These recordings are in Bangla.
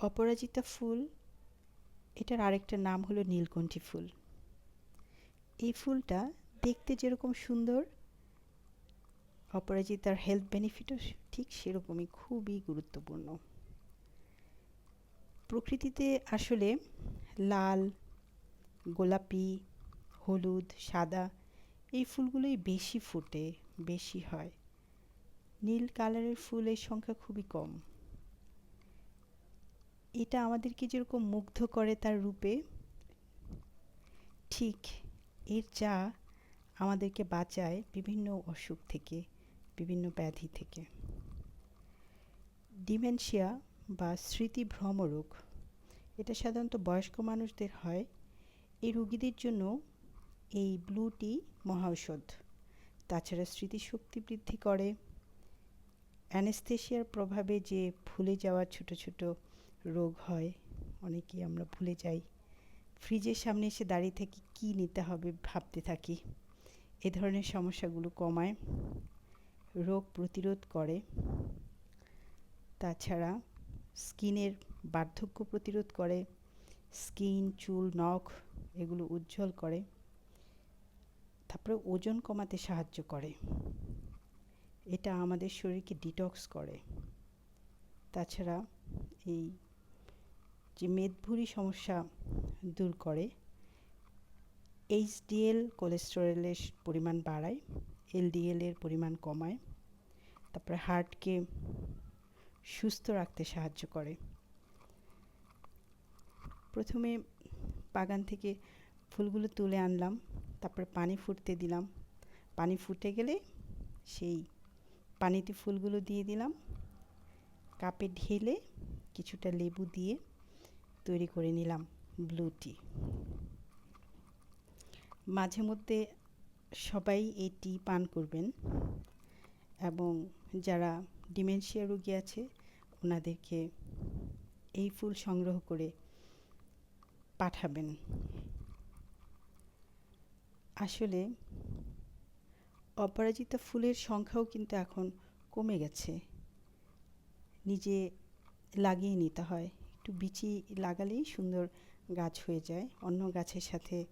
অপরাজিতা ফুল, এটার আরেকটা নাম হলো নীলকণ্ঠী ফুল। এই ফুলটা দেখতে যেরকম সুন্দর, অপরাজিতার হেলথ বেনিফিটও ঠিক সেরকমই খুবই গুরুত্বপূর্ণ। প্রকৃতিতে আসলে লাল, গোলাপি, হলুদ, সাদা এই ফুলগুলোই বেশি ফোটে, বেশি হয়। নীল কালারের ফুলের সংখ্যা খুবই কম। এটা আমাদেরকে যেরকম মুগ্ধ করে তার রূপে, ঠিক এর চা আমাদেরকে বাঁচায় বিভিন্ন অসুখ থেকে, বিভিন্ন ব্যাধি থেকে। ডিমেনশিয়া বা স্মৃতিভ্রম রোগ এটা সাধারণত বয়স্ক মানুষদের হয়। এই রোগীদের জন্য এই ব্লু টি মহাঔষধ। তাছাড়া স্মৃতিশক্তি বৃদ্ধি করে। অ্যানেস্থেশিয়ার প্রভাবে যে ভুলে যাওয়া ছোট ছোট রোগ হয়, অনেকেই আমরা ভুলে যাই। ফ্রিজের সামনে এসে দাঁড়িয়ে থেকে কি নিতে হবে ভাবতে থাকি। এ ধরনের সমস্যাগুলো কমায়, রোগ প্রতিরোধ করে। তাছাড়া স্কিনের বার্ধক্য প্রতিরোধ করে, স্কিন, চুল, নখ এগুলো উজ্জ্বল করে। তারপরে ওজন কমাতে সাহায্য করে। এটা আমাদের শরীরকে ডিটক্স করে। তাছাড়া এই যে মেদভুরি সমস্যা দূর করে এইচডিএল কোলেস্টেরলের পরিমাণ বাড়ায় এলডিএল এর পরিমাণ কমায়, তারপরে হার্টকে সুস্থ রাখতে সাহায্য করে। প্রথমে বাগান থেকে ফুলগুলো তুলে আনলাম, তারপরে পানি ফুটতে দিলাম। পানি ফুটে গেলে সেই পানিতে ফুলগুলো দিয়ে দিলাম। কাপে ঢেলে কিছুটা লেবু দিয়ে তৈরি করে নিলাম ব্লু টি মাঝে মধ্যে সবাই এই টি পান করবেন এবং যারা ডিমেনশিয়া রোগী আছে, ওনাদেরকে এই ফুল সংগ্রহ করে পাঠাবেন। আসলে অপরাজিতা ফুলের সংখ্যাও কিন্তু এখন কমে গেছে। নিজে লাগিয়ে নিতে হয়। একটু বিচি লাগালেই সুন্দর গাছ হয়ে যায়। অন্য গাছের সাথে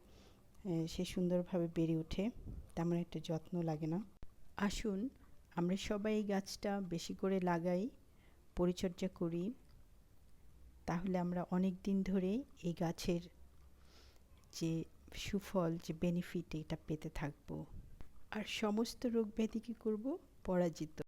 সে সুন্দরভাবে বেড়ে ওঠে। তেমন একটা যত্ন লাগে না। আসুন, আমরা সবাই এই গাছটা বেশি করে লাগাই, পরিচর্যা করি। তাহলে আমরা অনেক দিন ধরে এই গাছের যে সুফল, যে বেনিফিট এটা পেতে থাকব। আর সমস্ত রোগ ব্যাধি কী করব? পরাজিত।